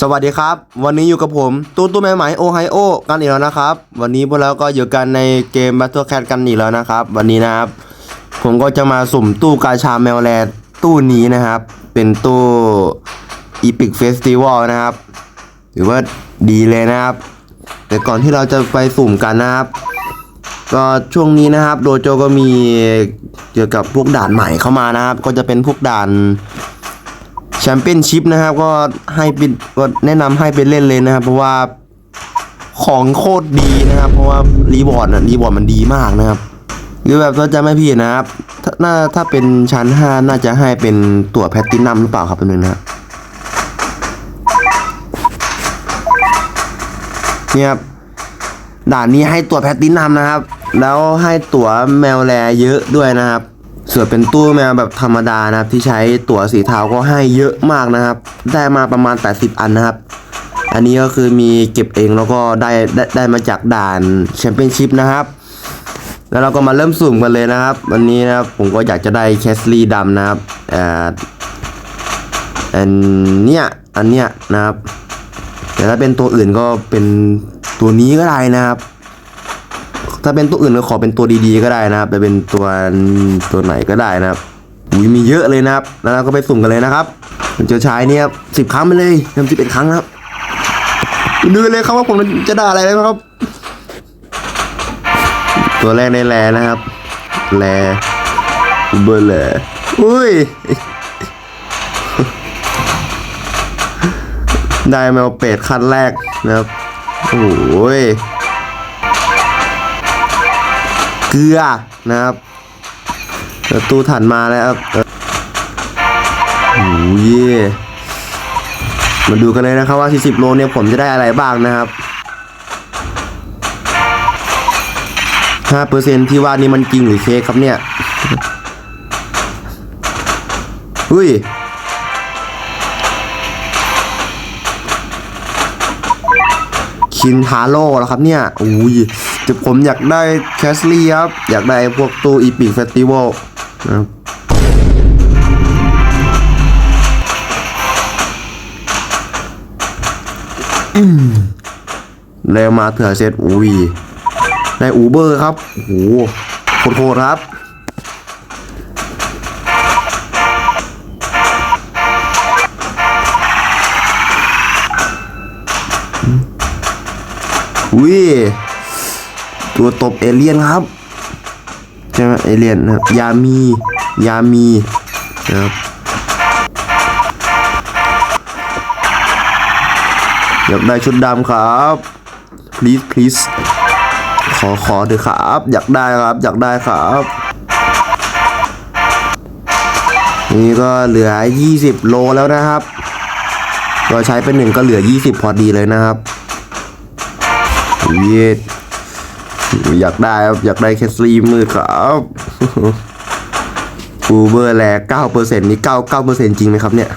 สวัสดีครับ วันนี้อยู่กับผมตู้ตู้ใหม่ๆโอไฮโอกันอีกแล้วนะครับ วันนี้พวกเราก็อยู่กันในเกม Battle Cat กันอีกแล้วนะครับ วันนี้นะครับ ผมก็จะมาสุ่มตู้กาชาแมวแลตู้นี้นะครับ เป็นตู้ Epic Festival นะครับถือว่าดีเลยนะครับ แต่ก่อนที่เราจะไปสุ่มกันนะครับ ก็ช่วงนี้นะครับโดโจก็มีเกี่ยวกับพวกด่านใหม่เข้ามานะครับ ก็จะเป็นพวกด่าน แชมเปี้ยนชิพนะครับ ก็ให้เป็นก็แนะนำให้ไปเล่นเลยนะครับ เพราะว่าของโคตรดีนะครับ เพราะว่ารีบอร์ดนะรีบอร์ดมันดีมากนะครับ หรือแบบถ้าจะไม่ผิดนะครับถ้าน่าถ้าเป็นชั้น 5 น่าจะให้เป็นตั๋วแพตตินัมหรือเปล่าครับเป็นนึงนะเนี่ยครับด่านนี้ให้ตั๋วแพตตินัมนะครับ แล้วให้ตั๋วแมวแลเยอะด้วยนะครับ ส่วนเป็นตู้แมวแบบธรรมดานะครับ ที่ใช้ตั๋วสีเทาก็ให้เยอะมากนะครับ ได้มาประมาณ 80 อันนะครับ อันนี้ก็คือมีเก็บเองแล้วก็ได้ได้ได้มาจากด่านแชมเปี้ยนชิพนะครับ แล้วเราก็มาเริ่มสุ่มกันเลยนะครับ วันนี้นะครับผมก็อยากจะได้แคสลีดำนะครับอ่ออันเนี้ยอันเนี้ยนะครับ แต่ถ้าเป็นตัวอื่นก็เป็นตัวนี้ก็ได้นะครับ ถ้าเป็นตัวอื่นก็ขอเป็นตัวดีๆก็ได้นะครับแต่เป็นตัวตัวไหนก็ได้นะครับอุ้ยมีเยอะเลยนะครับ แล้วเราก็ไปสุ่มกันเลยนะครับผมจะใช้เนี่ยสิบครั้งไปเลยทำสิบเอ็ดครั้งนะครับดูเลยครับว่าผมจะได้อะไรไหมครับ ตัวแรกในแลนะครับ แลเบอร์แลอุ้ยได้แมวเป็ดคันแรกนะครับ โอ้ย เกลือนะครับแล้วตู้ถัดมาแล้วครับเออโอ้ยมาดูกันเลยนะครับว่า 40 โลเนี่ยผมจะได้อะไรบ้างนะครับ 5%ที่ว่านี่มันจริงหรือเค้กครับเนี่ยอุ้ยคินฮาโร่แล้วครับเนี่ยอุ้ย แต่ผมอยากได้แคสลี่ครับ อยากได้พวกตู้อีพิกเฟสติวัลนะครับอืมแล้วมาเถื่อเซตอุ้ยได้อูเบอร์ครับโอ้โหโคตรๆครับอุ้ย ตัวตบเอเลี่ยนครับใช่ไหมเอเลี่ยนนะครับยามียามีนะครับอยากได้ชุดดำครับ please please ขอขอเถอะครับ อยากได้ครับอยากได้ครับนี่ก็เหลือ 20 โลแล้วนะครับก็ใช้เป็นหนึ่งก็เหลือ 20 พอดีเลยนะครับเย็ด อยากได้ครับอยากได้แคสลีมือครับอูเบอร์แลเก้าเปอร์เซ็นต์นี่เก้าเก้าเปอร์เซ็นต์จริงไหมครับเนี่ย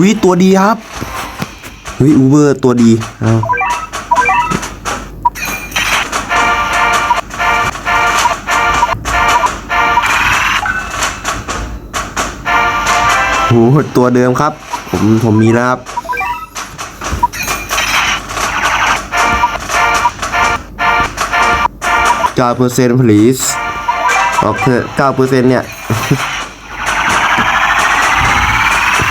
วิตัวดีครับวิอูเบอร์ตัวดีเอา โหตัวเดิมครับ ผมผมมีแล้วครับเก้าเปอร์เซ็นต์ please ออกเถอะเก้าเปอร์เซ็นต์เนี่ย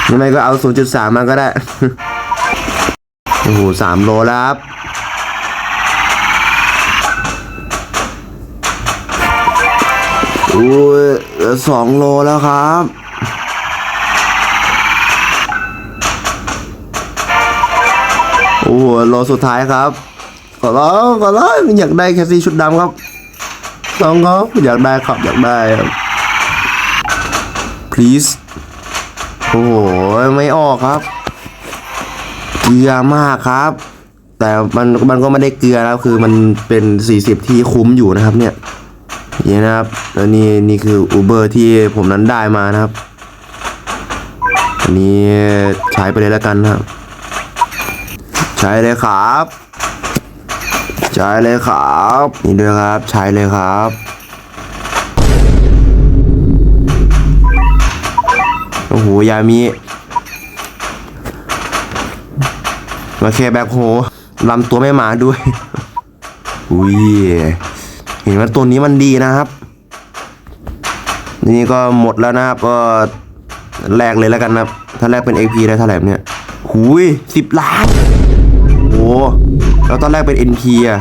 ยังไงก็เอา 0.3 มาก็ได้ โอ้โหสามโลแล้วครับ โอ้ยสองโลแล้วครับ โอ้โหโลสุดท้ายครับขอร้องขอร้องอยากได้แคสซี่ชุดดำครับน้องครับอยากได้ครับอยากได้ครับ please โอ้โหไม่ออกครับ เกลือมากครับ แต่มันมันก็ไม่ได้เกลือแล้วคือมันเป็น 40 ที่คุ้มอยู่นะครับเนี่ยนี่นะครับแล้วนี่นี่คืออูเบอร์ที่ผมนั้นได้มานะครับ อันนี้ใช้ไปเลยแล้วกันนะครับ ใช้เลยครับ ใช้เลยครับ นี่ด้วยครับ ใช้เลยครับโอ้โหยามีมาแค่แบ็คโฮลำตัวไม่มาด้วย อุ้ย เห็นว่าตัวนี้มันดีนะครับ นี่ก็หมดแล้วนะครับ ก็แลกเลยแล้วกันนะ ถ้าแลกเป็น AP ได้เท่าไหร่เนี่ย หุยสิบล้าน แล้วตอนแรกเป็น NP อะ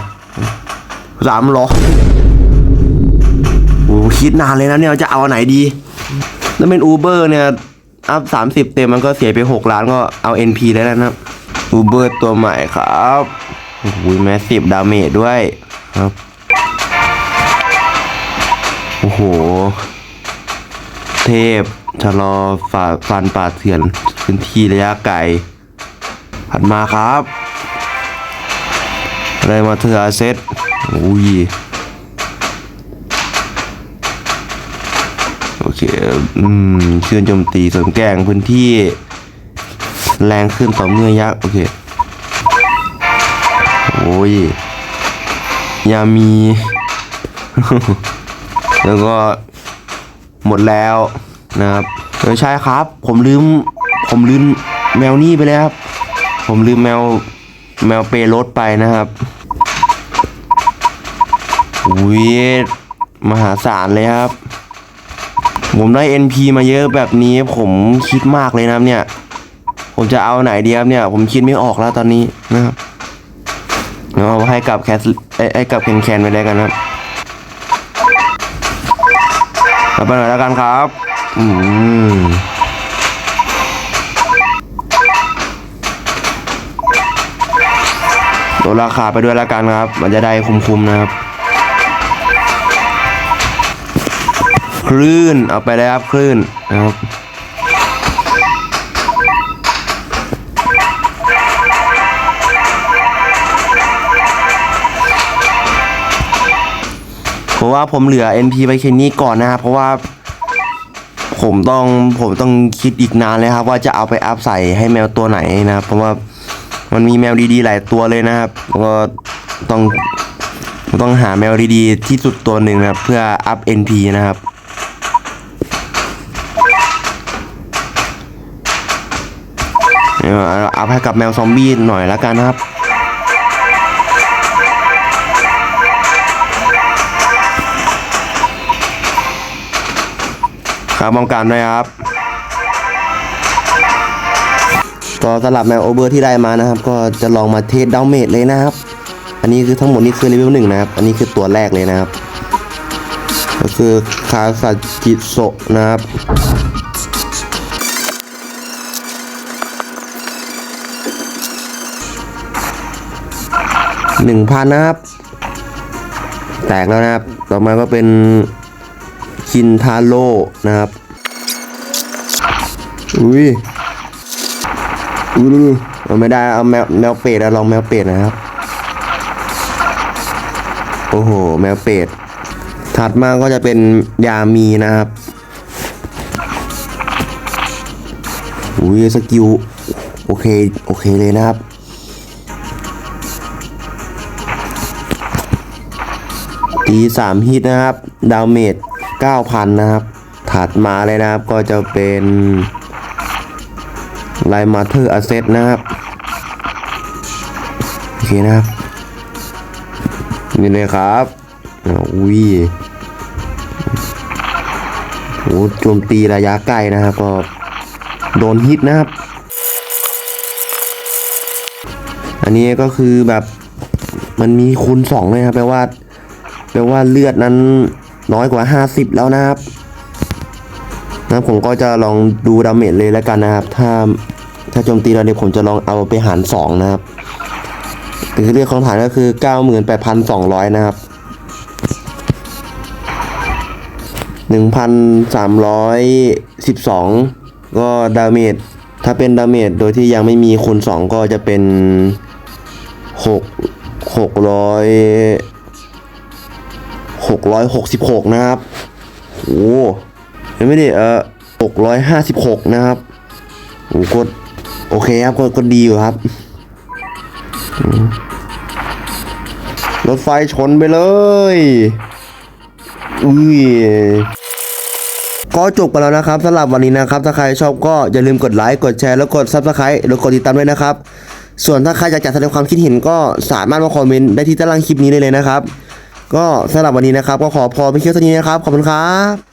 สามร้อยโอ้คิดนานเลยนะเนี่ยว่าจะเอาอันไหนดีถ้าเป็น Uber เนี่ย อัพสามสิบเต็มมันก็เสียไปหกล้านก็เอา NP ได้แล้วนะครับ Uber ตัวใหม่ครับโอ้โหแมสซีฟดาเมจด้วยครับ โอ้โห เทพชะลอฝ่าฟันป่าเถื่อนพื้นที่ระยะไกลถัดมาครับ ไรมาเธออาเซตอุ้ยโอเค อืมเคลื่อนโจมตีสริมแกงพื้นที่ แรงขึ้นต่อเมื่อยักษ์โอเค โอ้ย ยามี แล้วก็หมดแล้วนะครับเออใช่ครับ ผมลืม ผมลืมแมวนี่ไปแล้วครับ ผมลืมแมว แมวเปรถไปนะครับอุ้ยมหาศาลเลยครับ ผมได้ NP มาเยอะแบบนี้ผมคิดมากเลยนะเนี่ย ผมจะเอาไหนดีครับเนี่ย ผมคิดไม่ออกแล้วตอนนี้นะครับเอาให้กับแคสไอ้ไอ้กับแคนแคนไปเลยกันนะครับไปหน่อยแล้วกันครับ อืม ลดราคาไปด้วยแล้วกันครับ มันจะได้คุ้มๆนะครับ คลื่นเอาไปเลยครับคลื่นนะครับเพราะว่าผมเหลือ NP ไว้แค่นี้ก่อนนะครับ เพราะว่าผมต้องผมต้องคิดอีกนานเลยครับ ว่าจะเอาไปอัพใส่ให้แมวตัวไหนนะครับเพราะว่า มันมีแมวดีๆ หลายตัวเลยนะครับ ก็ต้องต้องหาแมวดีๆ ที่สุดตัวหนึ่งนะครับ เพื่ออัพ NP นะครับเอาอัพให้กับแมวซอมบี้หน่อยแล้วกันนะครับครับป้องกันด้วยครับ ก็สลับแมวโอเบอร์ที่ได้มานะครับ ก็จะลองมาเทสดาวเมจเลยนะครับ อันนี้คือทั้งหมดนี่คือเลเวลหนึ่งนะครับ อันนี้คือตัวแรกเลยนะครับ ก็คือคาซาจิโซะนะครับหนึ่งพันนะครับ แตกแล้วนะครับ ต่อมาก็เป็นคินทาโร่นะครับ อุ้ย อู้เอาไม่ได้เอาแมวแมวเป็ดอะลองแมวเป็ดนะครับ โอ้โห แมวเป็ด ถัดมาก็จะเป็นยามีนะครับอุ้ยสกิลโอเค โอเคเลยนะครับ ตีสามฮิตนะครับ ดาวเมจ9,000นะครับ ถัดมาเลยนะครับก็จะเป็น ไลมาเธอร์อเซตนะครับโอเคนะครับนี่เลยครับอุ้ยโหโจมตีระยะไกลนะครับก็โดนฮิตนะครับ อันนี้ก็คือแบบมันมีคูณสองเลยครับแปลว่าแปลว่าเลือดนั้นน้อยกว่า 50 แล้วนะครับนะผมก็จะลองดูดาเมจเลยแล้วกันนะครับ ถ้า ถ้าโจมตีเราเนี่ยผมจะลองเอาไปหาร 2 นะครับคือเลือดของฐานก็คือ 98,200 นะครับ 1,312 ก็ดาเมจถ้าเป็นดาเมจโดยที่ยังไม่มีคูณ 2 ก็จะเป็น 6 600หกร้อยหกสิบหกนะครับโอ้ยังไม่ได้เออหกร้อยห้าสิบหกนะครับโอ้ก็ โอเคครับก็ก็ดีอยู่ครับ รถไฟชนไปเลยอุ้ยก็จบไปแล้วนะครับสำหรับวันนี้นะครับ ถ้าใครชอบก็อย่าลืมกดไลค์กดแชร์แล้วกด Subscribe หรือกดติดตามด้วยนะครับ ส่วนถ้าใครอยากจะแสดงความคิดเห็นก็สามารถมาคอมเมนต์ได้ที่ใต้ล่างคลิปนี้ได้เลยนะครับ ก็สำหรับวันนี้นะครับ ก็ขอพอไปเคี่ยวเท่านี้นะครับ ขอบคุณครับ